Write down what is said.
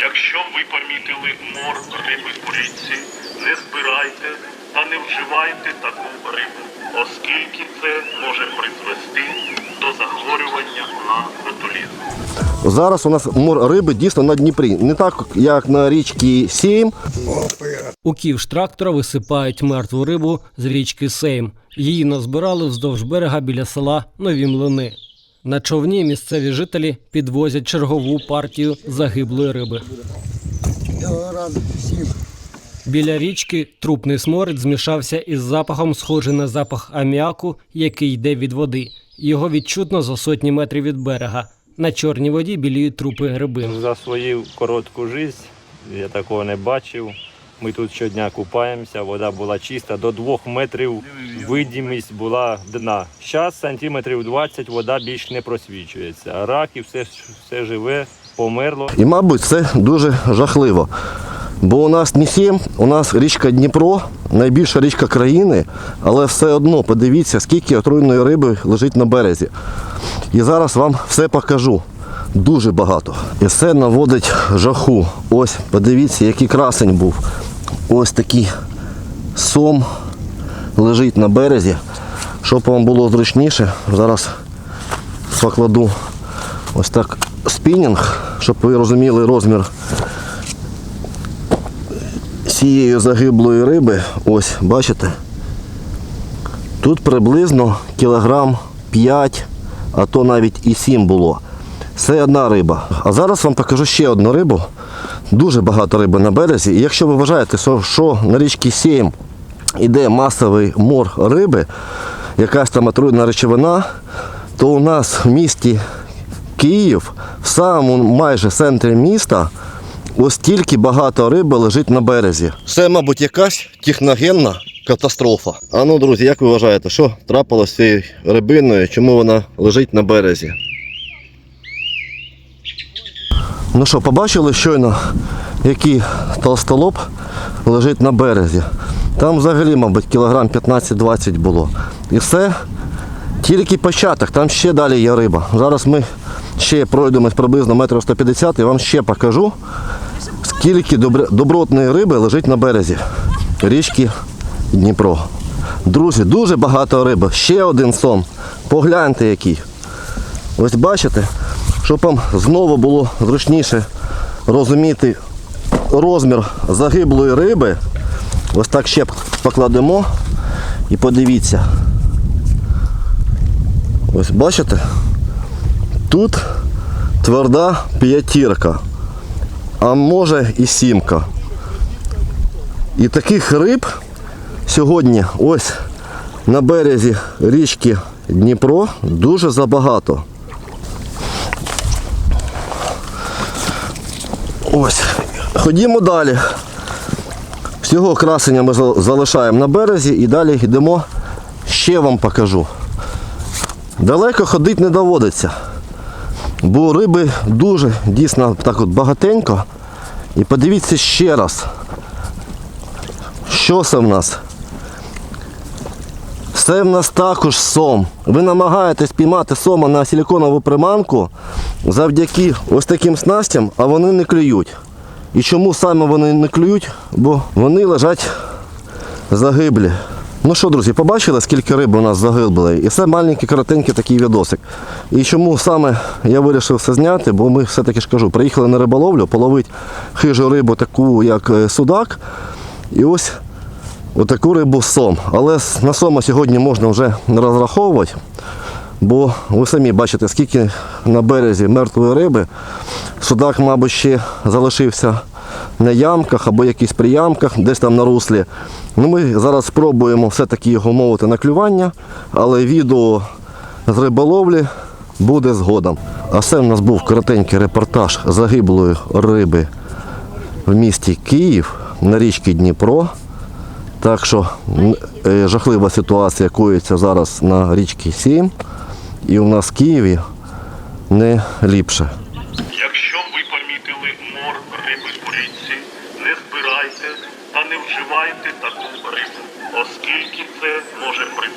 Якщо ви помітили мор риби у річці, не збирайте та не вживайте таку рибу, оскільки це може призвести до захворювання на ботулізм. Зараз у нас мор риби дійсно на Дніпрі. Не так, як на річці Сім. У ківш трактора висипають мертву рибу з річки Сейм. Її назбирали вздовж берега біля села Нові Млини. На човні місцеві жителі підвозять чергову партію загиблої риби. Біля річки трупний сморід змішався із запахом, схожий на запах аміаку, який йде від води. Його відчутно за сотні метрів від берега. На чорній воді біліють трупи рибин. За свою коротку життя я такого не бачив. Ми тут щодня купаємося, вода була чиста, до двох метрів видимість була дна. Зараз сантиметрів 20 вода більш не просвічується. Раки, все, все живе, померло. І, мабуть, це дуже жахливо. Бо у нас не Сім, у нас річка Дніпро, найбільша річка країни, але все одно подивіться, скільки отруйної риби лежить на березі. І зараз вам все покажу. Дуже багато. І все наводить жаху. Ось, подивіться, який красень був. Ось такий сом лежить на березі. Щоб вам було зручніше, зараз покладу ось так спінінг, щоб ви розуміли розмір цієї загиблої риби. Ось, бачите? Тут приблизно кілограм 5, а то навіть і 7 було. Це одна риба. А зараз вам покажу ще одну рибу. Дуже багато риби на березі. І якщо ви вважаєте, що- на річці Сєм іде масовий мор риби, якась там отруйна речовина, то у нас в місті Київ, в самому майже центрі міста, ось тільки багато риби лежить на березі. Це, мабуть, якась техногенна катастрофа. А ну, друзі, як ви вважаєте, що трапилося з цією рибиною, чому вона лежить на березі? Ну що, побачили щойно, який толстолоб лежить на березі. Там взагалі, мабуть, кілограм 15-20 було. І все тільки початок, там ще далі є риба. Зараз ми ще пройдемо приблизно метрів 150 і вам ще покажу, скільки добротної риби лежить на березі річки Дніпро. Друзі, дуже багато риби. Ще один сом. Погляньте який. Ось бачите, щоб вам знову було зручніше розуміти розмір загиблої риби. Ось так ще покладемо і подивіться. Ось бачите? Тут тверда п'ятірка, а може і сімка. І таких риб сьогодні ось на березі річки Дніпро дуже забагато. Ось, ходімо далі. Всього красення ми залишаємо на березі і далі йдемо, ще вам покажу. Далеко ходити не доводиться, бо риби дуже дійсно так от багатенько. І подивіться ще раз, що це в нас. Це в нас також сом. Ви намагаєтесь піймати сома на силиконову приманку завдяки ось таким снастям, а вони не клюють. І чому саме вони не клюють? Бо вони лежать загиблі. Ну що, друзі, побачили, скільки риби у нас загибло? І це маленький, коротенький такий відосик. І чому саме я вирішив це зняти, бо ми все-таки ж кажу, приїхали на риболовлю, половити хижу рибу, таку як е, судак. І ось отаку рибу сом. Але на сома сьогодні можна вже не розраховувати, бо ви самі бачите, скільки на березі мертвої риби. Судак, мабуть, ще залишився на ямках або якісь приямках, десь там на руслі. Ну, ми зараз спробуємо все-таки його мовити на клювання, але відео з риболовлі буде згодом. А це в нас був коротенький репортаж загиблої риби в місті Київ на річці Дніпро. Так що е, жахлива ситуація коїться зараз на річці Сім. І у нас в Києві не ліпше. Якщо ви помітили мор риби в річці, не збирайте та не вживайте таку рибу, оскільки це може призвести